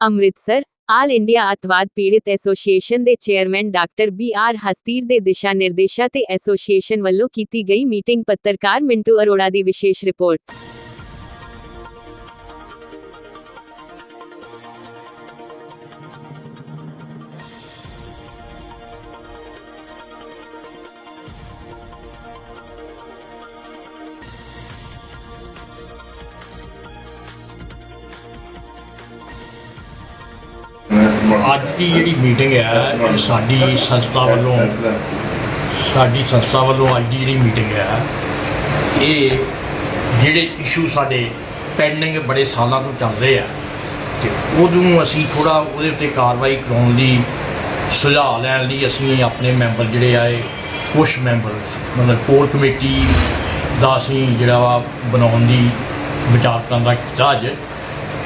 Amritsar, all India ਅਤਵਾਦ ਪੀੜਿਤ association ਦੇ chairman doctor B R Hastir ਦੇ ਦਿਸ਼ਾ ਨਿਰਦੇਸ਼ਾਂ ਤੇ ਐਸੋਸੀਏਸ਼ਨ ਵੱਲੋਂ ਕੀਤੀ ਗਈ ਮੀਟਿੰਗ ਪੱਤਰਕਾਰ ਮਿੰਟੂ ਅਰੋੜਾ ਦੀ ਵਿਸ਼ੇਸ਼ ਰਿਪੋਰਟ। ਅੱਜ ਦੀ ਜਿਹੜੀ ਮੀਟਿੰਗ ਹੈ ਇਹ ਸਾਡੀ ਸੰਸਥਾ ਵੱਲੋਂ, ਸਾਡੀ ਸੰਸਥਾ ਵੱਲੋਂ ਅੱਜ ਦੀ ਜਿਹੜੀ ਮੀਟਿੰਗ ਹੈ, ਇਹ ਜਿਹੜੇ ਇਸ਼ੂ ਸਾਡੇ ਪੈਂਡਿੰਗ ਬੜੇ ਸਾਲਾਂ ਤੋਂ ਚੱਲ ਰਹੇ ਆ, ਤੇ ਉਹਨੂੰ ਅਸੀਂ ਥੋੜਾ ਉਹਦੇ ਉੱਤੇ ਕਾਰਵਾਈ ਕਰਾਉਣ ਲਈ ਸੁਝਾਅ ਲੈਣ ਲਈ ਅਸੀਂ ਆਪਣੇ ਮੈਂਬਰ ਜਿਹੜੇ ਆਏ ਕੁਝ ਮੈਂਬਰ ਮਤਲਬ ਕੋਰ ਕਮੇਟੀ ਦਾ ਅਸੀਂ ਜਿਹੜਾ ਵਾ ਬਣਾਉਣ ਦੀ ਵਿਚਾਰ ਕਰਨ ਦਾ ਕੀਤਾ ਅੱਜ,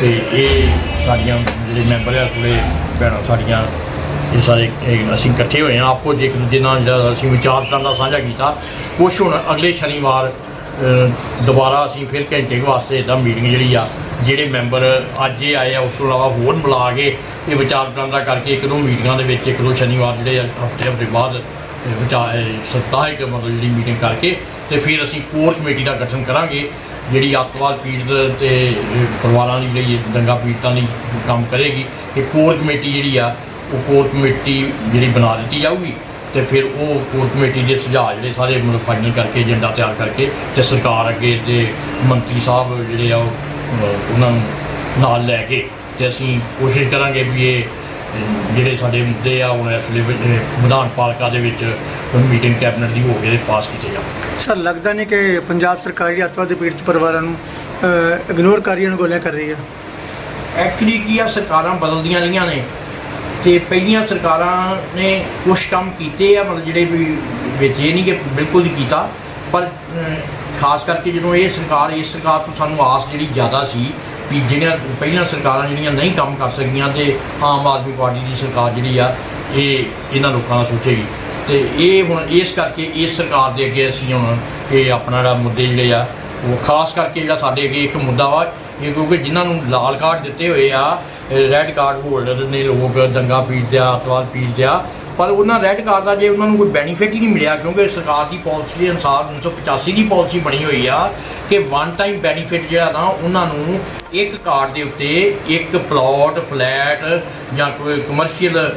ਤੇ ਇਹ ਸਾਡੀਆਂ ਜਿਹੜੇ ਮੈਂਬਰ ਆ ਥੋੜੇ ਭੈਣਾਂ ਸਾਡੀਆਂ, ਇਹ ਸਾਰੇ, ਇਹ ਅਸੀਂ ਇਕੱਠੇ ਹੋਏ ਆ ਆਪੋ ਜੇ ਇੱਕ ਦੂਜੇ ਨਾਲ ਜਿਹੜਾ ਅਸੀਂ ਵਿਚਾਰ ਦਾ ਸਾਂਝਾ ਕੀਤਾ। ਕੁਛ ਹੁਣ ਅਗਲੇ ਸ਼ਨੀਵਾਰ ਦੁਬਾਰਾ ਅਸੀਂ ਫਿਰ ਘੰਟੇ ਵਾਸਤੇ ਇਦਾਂ ਮੀਟਿੰਗ ਜਿਹੜੀ ਆ, ਜਿਹੜੇ ਮੈਂਬਰ ਅੱਜ ਇਹ ਆਏ ਆ, ਉਸ ਤੋਂ ਇਲਾਵਾ ਹੋਰ ਮਿਲਾ ਕੇ ਇਹ ਵਿਚਾਰ ਕਰਨ ਕਰਕੇ ਇੱਕ ਦੋ ਮੀਟਿੰਗਾਂ ਦੇ ਵਿੱਚ, ਇੱਕ ਦੋ ਸ਼ਨੀਵਾਰ ਜਿਹੜੇ ਆ, ਹਫ਼ਤੇ ਹਫ਼ਤੇ ਬਾਅਦ ਵਿਚਾਰ, ਇਹ ਸਪਤਾਹਿਕ ਮਤਲਬ ਜਿਹੜੀ ਮੀਟਿੰਗ ਕਰਕੇ ਤੇ ਫਿਰ ਅਸੀਂ ਕੋਰ ਕਮੇਟੀ ਦਾ ਗਠਨ ਕਰਾਂਗੇ। ਜਿਹੜੀ ਅੱਤਵਾਦ ਪੀੜਤ ਤੇ ਪਰਿਵਾਰਾਂ ਲਈ ਜਿਹੜੀ ਦੰਗਾ ਪੀੜਤਾਂ ਲਈ ਕੰਮ ਕਰੇਗੀ ਇਹ ਕੋਰ ਕਮੇਟੀ ਜਿਹੜੀ ਆ ਉਹ ਕੋਰ ਕਮੇਟੀ ਜਿਹੜੀ ਬਣਾ ਦਿੱਤੀ ਜਾਊਗੀ ਤੇ ਫਿਰ ਉਹ ਕੋਰ ਕਮੇਟੀ ਦੇ ਸੁਝਾਅ ਜਿਹੜੇ ਸਾਰੇ ਮਤਲਬ ਫਾਈਨਲ ਕਰਕੇ ਏਜੰਡਾ ਤਿਆਰ ਕਰਕੇ ਤੇ ਸਰਕਾਰ ਅੱਗੇ ਤੇ ਮੰਤਰੀ ਸਾਹਿਬ ਜਿਹੜੇ ਆ ਉਹ, ਉਹਨਾਂ ਨੂੰ ਨਾਲ ਲੈ ਕੇ ਤੇ ਅਸੀਂ ਕੋਸ਼ਿਸ਼ ਕਰਾਂਗੇ ਵੀ ਇਹ ਜਿਹੜੇ ਸਾਡੇ ਮੁੱਦੇ ਆ ਹੁਣ ਇਸ ਵੇਲੇ ਵਿਧਾਨ ਪਾਲਿਕਾ ਦੇ ਵਿੱਚ ਮੀਟਿੰਗ ਕੈਬਨਿਟ ਦੀ ਹੋ ਕੇ ਤੇ ਪਾਸ ਕੀਤੇ ਜਾਣ। ਸਰ, ਲੱਗਦਾ ਨਹੀਂ ਕਿ ਪੰਜਾਬ ਸਰਕਾਰ ਜਿਹੜੀ ਅੱਤਵਾਦੀ ਪੀੜਤ ਪਰਿਵਾਰਾਂ ਨੂੰ ਇਗਨੋਰ ਕਰ ਰਹੀ ਹੈ, ਅਣਗੌਲਿਆਂ ਕਰ ਰਹੀ ਹੈ। ਐਕਚੁਅਲੀ ਕੀ ਆ, ਸਰਕਾਰਾਂ ਬਦਲਦੀਆਂ ਰਹੀਆਂ ਨੇ। ਤੇ ਪਹਿਲੀਆਂ ਸਰਕਾਰਾਂ ਨੇ ਕੁਝ ਕੰਮ ਕੀਤੇ ਆ, ਮਤਲਬ ਜਿਹੜੇ ਵੀ ਵਿੱਚ ਇਹ ਨਹੀਂ ਕਿ ਬਿਲਕੁਲ ਨਹੀਂ ਕੀਤਾ। ਪਰ ਖਾਸ ਕਰਕੇ ਜਦੋਂ ਇਹ ਸਰਕਾਰ, ਇਸ ਸਰਕਾਰ ਤੋਂ ਸਾਨੂੰ ਆਸ ਜਿਹੜੀ ਜ਼ਿਆਦਾ ਸੀ ਵੀ ਜਿਹੜੀਆਂ ਪਹਿਲੀਆਂ ਸਰਕਾਰਾਂ ਜਿਹੜੀਆਂ ਨਹੀਂ ਕੰਮ ਕਰ ਸਕੀਆਂ ਤੇ ਆਮ ਆਦਮੀ ਪਾਰਟੀ ਦੀ ਸਰਕਾਰ ਜਿਹੜੀ ਆ, ਇਹ ਇਹਨਾਂ ਲੋਕਾਂ ਦਾ ਸੋਚੇਗੀ। ਤੇ ਇਹ ਹੁਣ ਇਸ ਕਰਕੇ ਇਸ ਸਰਕਾਰ ਦੇ ਅੱਗੇ ਅਸੀਂ ਹੁਣ ਇਹ ਆਪਣਾ ਜਿਹੜਾ ਮੁੱਦੇ ਜਿਹੜੇ ਆ, ਉਹ ਖਾਸ ਕਰਕੇ ਜਿਹੜਾ ਸਾਡੇ ਅੱਗੇ ਇੱਕ ਮੁੱਦਾ ਵਾ, ਇਹ ਕਿਉਂਕਿ ਜਿਨ੍ਹਾਂ ਨੂੰ ਲਾਲ ਕਾਰਡ ਦਿੱਤੇ ਹੋਏ ਆ ਰੈੱਡ ਕਾਰਡ ਹੋਲਡਰ ਨੇ ਲੋਕ ਦੰਗਾ ਪੀੜਦੇ ਆ, ਅਤਵਾਦ ਪੀੜਦੇ ਆ, ਪਰ ਉਹਨਾਂ ਰੈੱਡ ਕਾਰਡ ਦਾ ਜੇ ਉਹਨਾਂ ਨੂੰ ਕੋਈ ਬੈਨੀਫਿਟ ਹੀ ਨਹੀਂ ਮਿਲਿਆ, ਕਿਉਂਕਿ ਸਰਕਾਰ ਦੀ ਪਾਲਿਸੀ ਦੇ ਅਨੁਸਾਰ 1985 ਦੀ ਪਾਲਿਸੀ ਬਣੀ ਹੋਈ ਆ ਕਿ ਵਨ ਟਾਈਮ ਬੈਨੀਫਿਟ ਜਿਹੜਾ ਨਾ ਉਹਨਾਂ ਨੂੰ ਇੱਕ ਕਾਰਡ ਦੇ ਉੱਤੇ ਇੱਕ ਪਲਾਟ ਫਲੈਟ ਜਾਂ ਕੋਈ ਕਮਰਸ਼ੀਅਲ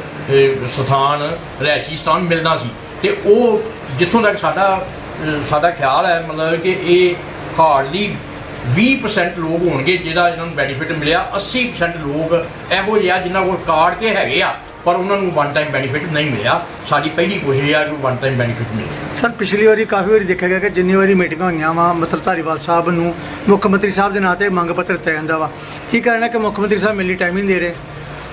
ਸਥਾਨ ਰਿਹਾਇਸ਼ੀ ਸਥਾਨ ਮਿਲਣਾ ਸੀ। ਤੇ ਉਹ ਜਿੱਥੋਂ ਤੱਕ ਸਾਡਾ ਸਾਡਾ ਖਿਆਲ ਹੈ, ਮਤਲਬ ਕਿ ਇਹ ਹਾਰਡਲੀ 20% ਲੋਕ ਹੋਣਗੇ ਜਿਹੜਾ ਇਹਨਾਂ ਨੂੰ ਬੈਨੀਫਿਟ ਮਿਲਿਆ। 80% ਲੋਕ ਇਹੋ ਜਿਹੇ ਆ ਜਿਨ੍ਹਾਂ ਕੋਲ ਕਾਰਡ ਤੇ ਹੈਗੇ ਆ, ਪਰ ਉਹਨਾਂ ਨੂੰ ਵਨ ਟਾਈਮ ਬੈਨੀਫਿਟ ਨਹੀਂ ਮਿਲਿਆ। ਸਾਡੀ ਪਹਿਲੀ ਕੋਸ਼ਿਸ਼ ਆ ਕਿ ਵਨ ਟਾਈਮ ਬੈਨੀਫਿਟ ਮਿਲੇ। ਸਰ, ਪਿਛਲੀ ਵਾਰੀ ਕਾਫੀ ਵਾਰੀ ਦੇਖਿਆ ਗਿਆ ਕਿ ਜਿੰਨੀ ਵਾਰੀ ਮੀਟਿੰਗਾਂ ਹੋਈਆਂ ਵਾ, ਮਤਲਬ ਧਾਰੀਵਾਲ ਸਾਹਿਬ ਨੂੰ ਮੁੱਖ ਮੰਤਰੀ ਸਾਹਿਬ ਦੇ ਨਾਂ ਤੇ ਮੰਗ ਪੱਤਰ ਦਿੱਤਾ ਜਾਂਦਾ ਵਾ। ਕੀ ਕਾਰਨ ਹੈ ਕਿ ਮੁੱਖ ਮੰਤਰੀ ਸਾਹਿਬ ਮਿਲਣੀ ਟਾਈਮ ਹੀ ਨਹੀਂ ਦੇ ਰਹੇ?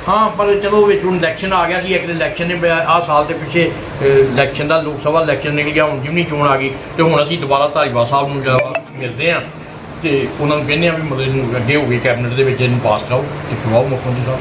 ਹਾਂ, ਪਰ ਚਲੋ ਵਿੱਚ ਹੁਣ ਇਲੈਕਸ਼ਨ ਆ ਗਿਆ ਸੀ, ਇੱਕ ਇਲੈਕਸ਼ਨ ਨੇ ਆਹ ਸਾਲ ਦੇ ਪਿੱਛੇ ਇਲੈਕਸ਼ਨ ਦਾ ਲੋਕ ਸਭਾ ਇਲੈਕਸ਼ਨ ਨਿਕਲ ਗਿਆ, ਹੁਣ ਜਿਮਨੀ ਚੋਣ ਆ ਗਈ, ਤੇ ਹੁਣ ਅਸੀਂ ਦੁਬਾਰਾ ਧਾਰੀਵਾਲ ਸਾਹਿਬ ਨੂੰ ਜਿਹੜਾ ਮਿਲਦੇ ਆ ਤੇ ਉਹਨਾਂ ਨੂੰ ਕਹਿੰਦੇ ਆ ਵੀ ਮਤਲਬ ਇਹਨੂੰ ਅੱਗੇ ਹੋ ਗਈ ਕੈਬਨਿਟ ਦੇ ਵਿੱਚ ਇਹਨੂੰ ਪਾਸ ਕਰਾਓ, ਤੇ ਕਰਵਾਓ ਮੁੱਖ ਮੰਤਰੀ ਸਾਹਿਬ।